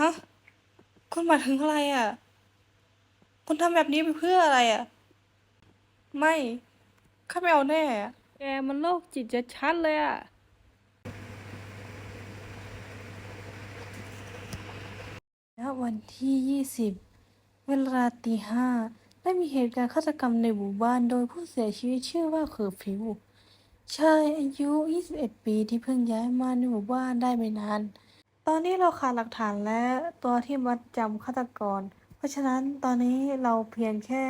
ฮะ คุณหมายถึงอะไรอะ คุณทำแบบนี้ไปเพื่ออะไรอะ ไม่ ข้าไม่เอาแน่อะแกมันโรคจิตจะชัดเลยอะณวันที่ 20 เวลาตีห้าได้มีเหตุการณ์ฆาตกรรมในหมู่บ้านโดยผู้เสียชีวิตชื่อว่าเคอร์ฟิวชายอายุ 21 ปีที่เพิ่งย้ายมาในหมู่บ้านได้ไม่นาน ตอนนี้เราขาดหลักฐานและตัวที่มัดจำฆาตกร เพราะฉะนั้นตอนนี้เราเพียงแค่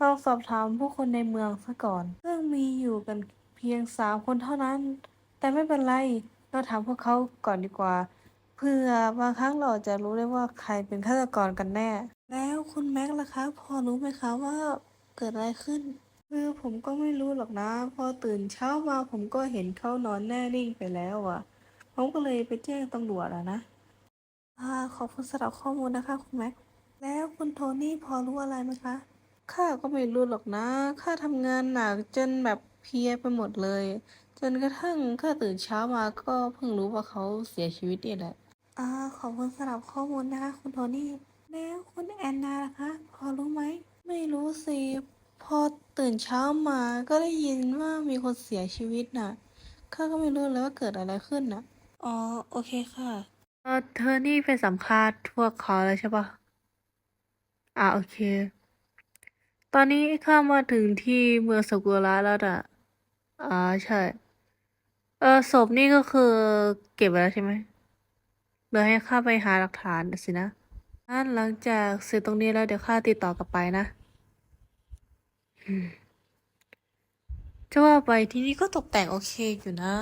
ลองสอบถามผู้คนในเมืองซะก่อน ซึ่งมีอยู่กันเพียงสามคนเท่านั้น แต่ไม่เป็นไร เราถามพวกเขาก่อนดีกว่า เพื่อบางครั้งเราจะรู้ได้ว่าใครเป็นฆาตกรกันแน่ แล้วคุณแม็กซ์ล่ะคะ พอรู้ไหมคะว่าเกิดอะไรขึ้น คือผมก็ไม่รู้หรอกนะ พอตื่นเช้ามาผมก็เห็นเขานอนแน่นิ่งไปแล้วอะ ผมก็เลยไปแจ้งตำรวจอะนะอ่าขอบคุณสำหรับข้อมูลนะคะคุณแม็กซ์แล้วคุณโทนี่พอรู้อะไรไหมคะ ข้าก็ไม่รู้หรอกนะ ข้าทำงานหนักจนแบบเพลียไปหมดเลย จนกระทั่งข้าตื่นเช้ามาก็เพิ่งรู้ว่าเขาเสียชีวิตนี่แหละอ่าขอบคุณสำหรับข้อมูลนะคะคุณโทนี่ แล้วคุณแอนนาล่ะคะ พอรู้ไหม ไม่รู้สิ พอตื่นเช้ามาก็ได้ยินว่ามีคนเสียชีวิตน่ะ ข้าก็ไม่รู้เลยว่าเกิดอะไรขึ้นน่ะ อ๋อ โอเคค่ะ เออเธอนี่ไปสัมภาษณ์พวกเขาแล้วใช่ปะอ่าโอเค ตอนนี้ข้ามาถึงที่เมืองสกุระแล้วอะอ่าใช่ เออศพนี่ก็คือเก็บไว้แล้วใช่ไหมเดี๋ยวให้ข้าไปหาหลักฐานสินะงั้นหลังจากเสร็จตรงนี้แล้วเดี๋ยวข้าติดต่อกลับไปนะจะว่าไปที่นี่ก็ตกแต่งโอเคอยู่นะ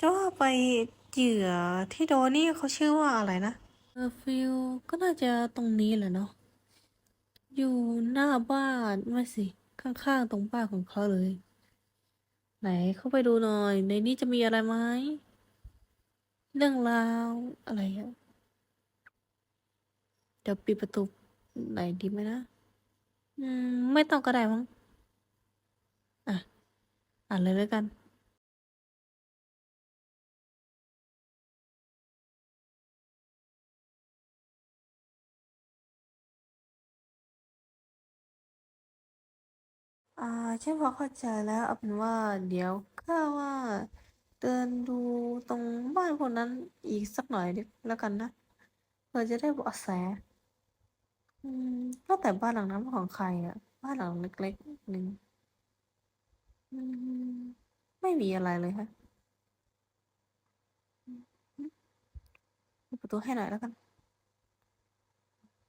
จะว่าไปเหยื่อที่โดนนี่เขาชื่อว่าอะไรนะเออฟิลก็น่าจะตรงนี้แหละเนาะอยู่หน้าบ้านไม่สิ ข้างๆตรงบ้านของเขาเลย ไหนเข้าไปดูหน่อย ในนี้จะมีอะไรไหมเรื่องราวอะไรอะเดี๋ยวปิดประตูไหนดีไหมนะ อืม ไม่ต้องก็ได้มั้งอะ อ่านเลยแล้วกัน อ่าฉันพอเข้าใจแล้วเอาเป็นว่า เดี๋ยวข้าว่า เดินดูตรงบ้านพวกนั้นอีกสักหน่อยดิแล้วกันนะเพื่อจะได้เบาะแส อืมก็แต่บ้านหลังนั้นเป็นของใครอะบ้านหลังเล็กๆหนึ่งอืมไม่มีอะไรเลยฮะอืมปิดประตูให้หน่อยแล้วกัน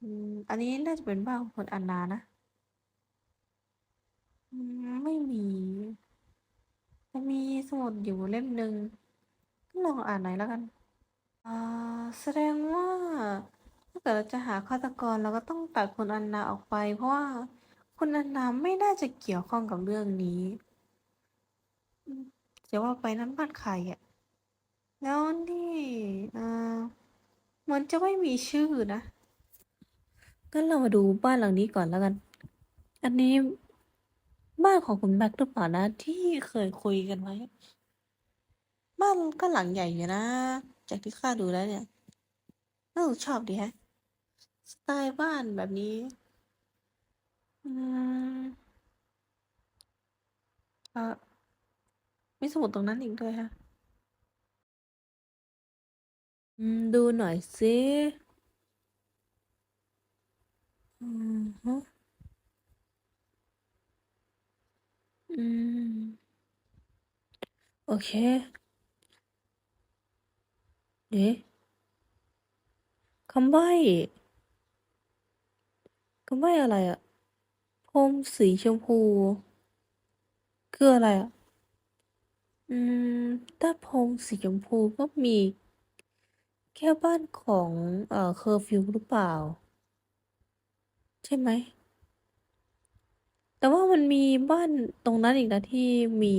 อืมอันนี้น่าจะเป็นบ้านของคนอันนานะ อืมไม่มี จะมี สมุดอยู่เล่มหนึ่งก็ลองอ่านหน่อยแล้วกันอ่าแสดงว่าถ้าเกิดเราจะหาฆาตกรเราก็ต้องตัดคุณอันนาออกไป เพราะว่าคุณอันนาไม่น่าจะเกี่ยวข้องกับเรื่องนี้จะว่าไปนั้นบ้านใครอะแล้วนี่อ่ามันจะไม่มีชื่อนะงั้นเรามาดูบ้านหลังนี้ก่อนแล้วกัน อันนี้ บ้านของคุณแบ็คหรือเปล่านะ ที่เคยคุยกันไว้ บ้านก็หลังใหญ่อยู่นะ จากที่ข้าดูแล้วเนี่ยเออชอบดีฮะ สไตล์บ้านแบบนี้อืมเออมีสมุดตรงนั้นอีกด้วยฮะอืมดูหน่อยสิ อืมฮะ อืม โอเค เอ๊ะคำใบ้คำใบ้อะไรอะพรมสีชมพู คืออะไรอะอืม ถ้าพรมสีชมพูก็มี แค่บ้านของ เอ่อเคอร์ฟิวหรือเปล่า ใช่ไหม แต่ว่ามันมีบ้านตรงนั้นอีกนะที่มี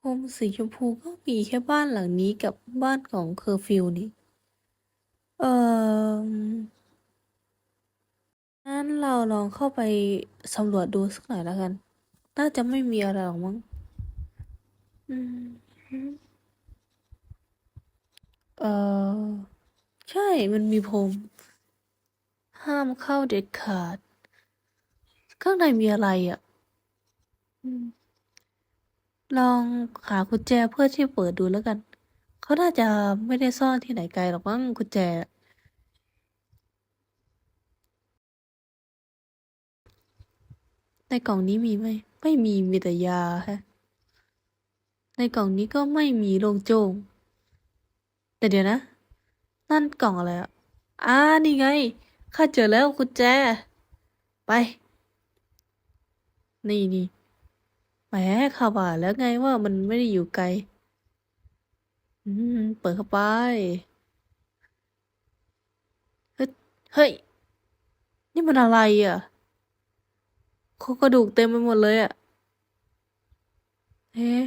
พรมสีชมพูก็มีแค่บ้านหลังนี้กับบ้านของเคอร์ฟิวนี่ เอองั้นเราลองเข้าไปสำรวจดูสักหน่อยแล้วกัน น่าจะไม่มีอะไรหรอกมั้ง อืม เออใช่ มันมีพรมห้ามเข้าเด็ดขาด ข้างในมีอะไรอะ อืม ลองหากุญแจเพื่อที่เปิดดูแล้วกัน เขาน่าจะไม่ได้ซ่อนที่ไหนไกลหรอกมั้งกุญแจ ในกล่องนี้มีไหม ไม่มีมีแต่ยาฮะ ในกล่องนี้ก็ไม่มีโลงโจง แต่เดี๋ยวนะ นั่นกล่องอะไรอะอ่านี่ไง ข้าเจอแล้วกุญแจ ไป นี่นี่ แหมข้าว่าแล้วไงว่ามันไม่ได้อยู่ไกล อืม เปิดเข้าไป เฮ้ย นี่มันอะไรอะโครงกระดูกเต็มไปหมดเลยอะ เอ๊ะ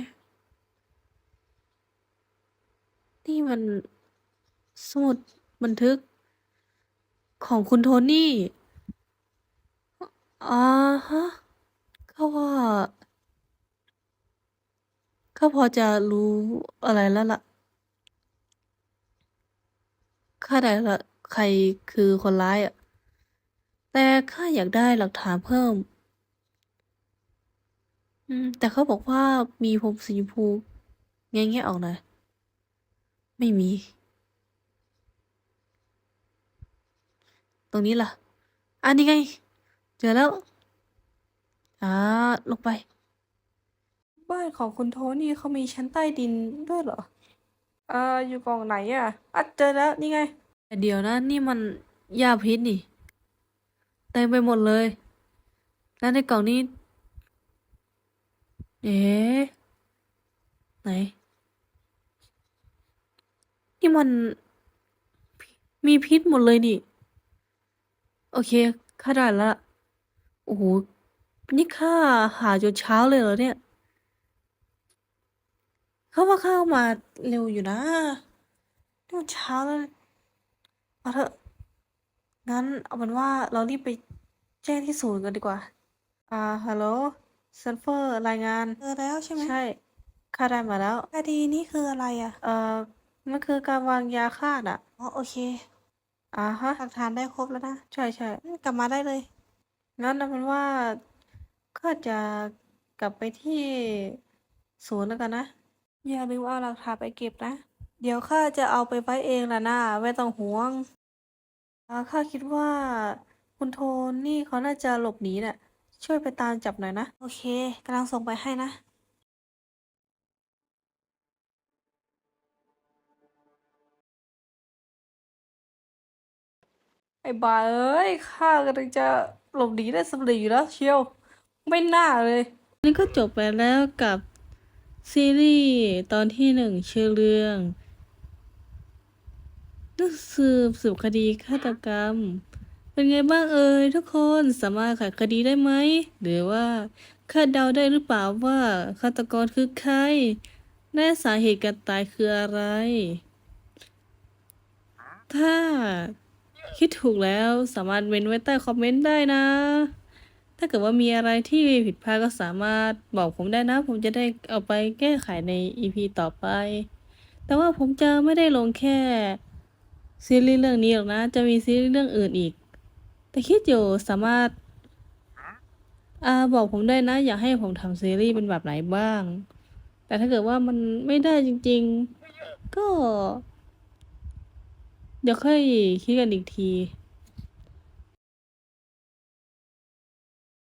นี่มันสมุดบันทึก ของคุณโทนี่ อ่าฮะก็ว่า ก็พอจะรู้อะไรแล้วล่ะข้าได้ละใครคือคนร้ายอะ แต่ข้าอยากได้หลักฐานเพิ่ม อืม แต่เขาบอกว่ามีผมสีชมพูแง่แง่ออกหน่อยไม่มี ตรงนี้ล่ะ อันนี้ไง เจอแล้ว อ่า ลงไป บ้านของคุณโทนี่เขามีชั้นใต้ดินด้วยเหรอเอ่ออยู่กล่องไหนอะอะเจอแล้วนี่ไง เดี๋ยวนะนี่มันยาพิษนี่เต็มไปหมดเลย แล้วในกล่องนี้ เอ๊ะไหน นี่มันมีพิษหมดเลยนี่ โอเคข้าได้แล้วล่ะโอ้โหนี่ข้าหาจนเช้าเลยเหรอเนี่ย เขาว่าเข้ามาเร็วอยู่นะนี่มันเช้าแล้วเอาเถอะงั้นเอาเป็นว่าเรารีบไปแจ้งที่ศูนย์กันดีกว่า อ่าฮัลโหลเซิร์ฟเวอร์รายงานเจอแล้วใช่ไหมใช่ข้าได้มาแล้วคดีนี้คืออะไรอะ เอ่อมันคือการวางยาฆ่าน่ะอ๋อโอเคอ่าฮะหลักฐานได้ครบแล้วนะใช่ใช่อืมกลับมาได้เลย งั้นเอาเป็นว่าข้าจะกลับไปที่ศูนย์แล้วกันนะ อย่าลืมเอาหลักฐานไปเก็บนะ เดี๋ยวข้าจะเอาไปไว้เองล่ะนะไม่ต้องห่วงข้าคิดว่า คุณโทนี่เขาน่าจะหลบหนีน่ะ ช่วยไปตามจับหน่อยนะ โอเคกำลังส่งไปให้นะไอ้บ้าเอ้ยข้ากำลังจะหลบหนีได้สำเร็จอยู่แล้วเชียว ไม่น่าเลย นี่ก็จบไปแล้วกับ ซีรีส์ตอนที่หนึ่งชื่อเรื่องนักสืบสืบคดีฆาตกรรม เป็นไงบ้างเอ่ยทุกคนสามารถไขคดีได้ไหม หรือว่าคาดเดาได้หรือเปล่าว่าฆาตกรคือใครและสาเหตุการตายคืออะไร ถ้าคิดถูกแล้วสามารถเม้นไว้ใต้คอมเมนต์ได้นะ ถ้าเกิดว่ามีอะไรที่ผิดพลาดก็สามารถบอกผมได้นะ ผมจะได้เอาไปแก้ไขใน EP ต่อไป แต่ว่าผมจะไม่ได้ลงแค่ซีรีส์เรื่องนี้หรอกนะ จะมีซีรีส์เรื่องอื่นอีก แต่คิดอยู่สามารถอ่าบอกผมได้นะ อยากให้ผมทำซีรีส์เป็นแบบไหนบ้าง แต่ถ้าเกิดว่ามันไม่ได้จริง ๆ ก็ เดี๋ยวค่อยคิดกันอีกที